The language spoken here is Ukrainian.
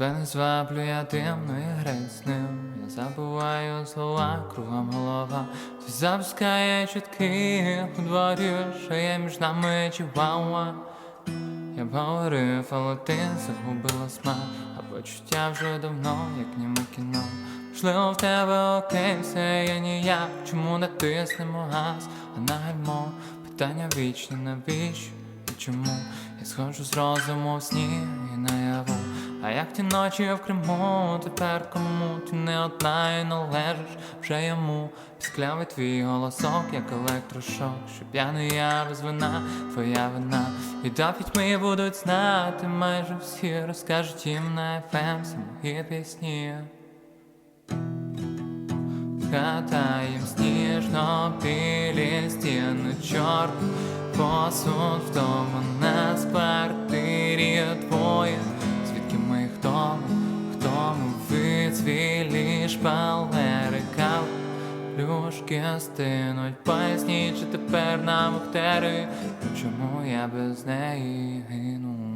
Зваблю я дивно і гресним Я забуваю слова, кругом голова. Ти запускає чутки у дворі, що є між нами чувава Я б говорив, але ти загубила смак. А почуття вже давно, як німе кіно. Можливо, в тебе окей, все я ніяк. Чому не тиснемо газ, а на гальмо Питання вічні, навіщо і чому? Я сходжу з розуму в сні і наяву А як ті ночі в Криму, тепер кому ти не одна і належиш? Вже йому Пісклявий твій голосок, як електрошок Щоб я не я без твоя вина. І до пітьми будуть знати майже всі Розкажуть їм на FM всі мої пісні. Катаєм сніжно білі стіни чорт Посуд вдома на вицвілі шпалери кав Плюшки стинуть поясніть, чи тепер нам втери Чому я без неї гину